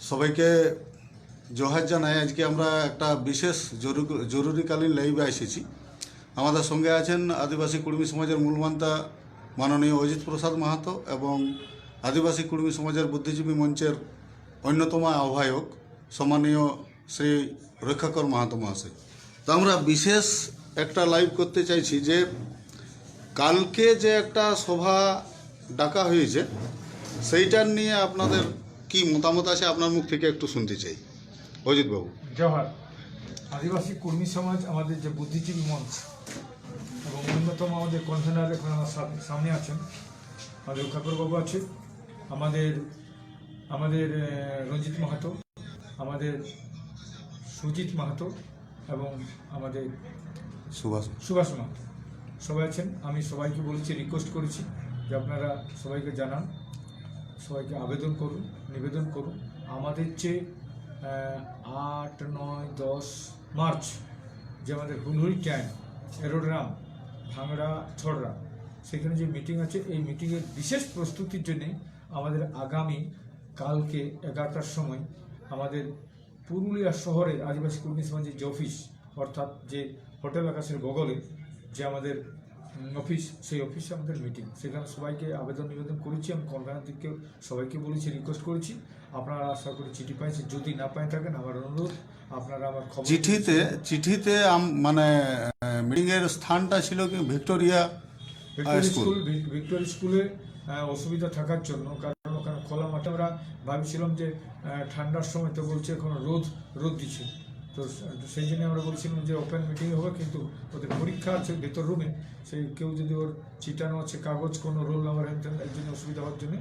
সবাইকে জোহার জানাই। আজকে আমরা একটা বিশেষ জরু- জরুরিকালীন লাইভে এসেছি। আমাদের সঙ্গে আছেন আদিবাসী কুর্মী সমাজের মূলমান্তা মাননীয় অজিত প্রসাদ মাহাতো এবং আদিবাসী কুর্মী সমাজের বুদ্ধিজীবী মঞ্চের অন্যতম আহ্বায়ক সম্মানীয় শ্রী রক্ষাকর মাহাতো মহাশয়। তো আমরা বিশেষ একটা লাইভ করতে চাইছি যে কালকে যে একটা সভা ডাকা হয়েছে সেইটার নিয়ে আপনাদের কি মতামত আছে আপনার মুখ থেকে একটু শুনতে চাই। অজিত বাবু। জওহার আদিবাসী কর্মী সমাজ আমাদের যে বুদ্ধিজীবী মঞ্চ এবং অন্যতম আমাদের কনভেনার এখন আমার সাম- সামনে আছেন। আমাদের কাকুরবাবু আছে আমাদের আমাদের রঞ্জিত মাহাতো আমাদের সুজিত মাহাতো এবং আমাদের সুভাষ। সুভাষ মাহাতো। সবাই আছেন আমি সবাইকে বলেছি রিকোয়েস্ট করেছি যে আপনারা সবাইকে জানান। সবাইকে আবেদন করুন, নিবেদন করুন। আমাদের যে আট, নয়, দশ মার্চ, যে আমাদের হুলহুলি ক্যাম্প এরোড্রাম, ভাঙড়া, ছড়রা, সেখানে যে মিটিং আছে, এই মিটিংয়ের বিশেষ প্রস্তুতির জন্য আমাদের আগামী কালকে এগারোটার সময় আমাদের পুরুলিয়া শহরের আদিবাসী কর্মী সমাজের যে অফিস অর্থাৎ যে হোটেল আকাশের বগলে, যে আমাদের অফিস সেই অফিসে আমাদের মিটিং সেখানে সবাইকে আবেদন নিবেদন করেছি আমি কনভেনারদেরকে সবাইকে বলেছি রিকোয়েস্ট করেছি। আপনারা আশা করি চিঠি পাইছেন। যদি না পাই থাকেন আমার অনুরোধ আপনারা আমার খবর চিঠিতে চিঠিতে মানে মিটিংয়ের স্থানটা ছিল কি? Victoria Victoria school. ভিক্টোরিয়া স্কুলে অসুবিধা থাকার জন্য কারণ ওখানে খোলা মাঠে আমরা ভাবছিলাম যে ঠান্ডার সময় তো বলছে এখন রোদ রোদ দিচ্ছে। তো সেই জন্য আমরা বলছিলাম যে ওপেন মিটিং হবে কিন্তু ওদের পরীক্ষা আছে ভেতর রুমে সেই কেউ যদি ওর চিটানো আছে কাগজ কোনো রোল নাম্বার হ্যান এর জন্য অসুবিধা হওয়ার জন্য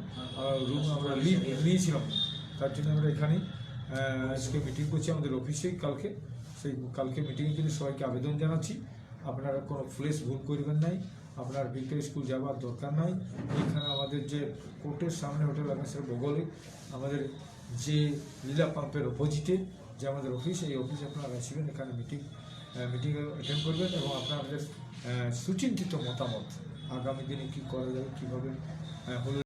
রুম আমরা লিভ নিয়েছিলাম। তার জন্য আমরা এখানেই আজকে মিটিং করছি আমাদের অফিসেই কালকে। সেই কালকে মিটিংয়ের জন্য সবাইকে আবেদন জানাচ্ছি। আপনারা কোনো ফ্লেস ভুল করবেন নাই। আপনার ভিক্টোরিয়া স্কুল যাওয়ার দরকার নাই। এখানে আমাদের যে কোর্টের সামনে হোটেল আকাশের বগলে আমাদের যে লীলা পাম্পের অপোজিটে যে আমাদের অফিস এই অফিসে আপনারা আসবেন এখানে মিটিং মিটিং অ্যাটেন্ড করবেন এবং আপনাদের সুচিন্তিত মতামত আগামী দিনে কী করা যাবে, কীভাবে হলো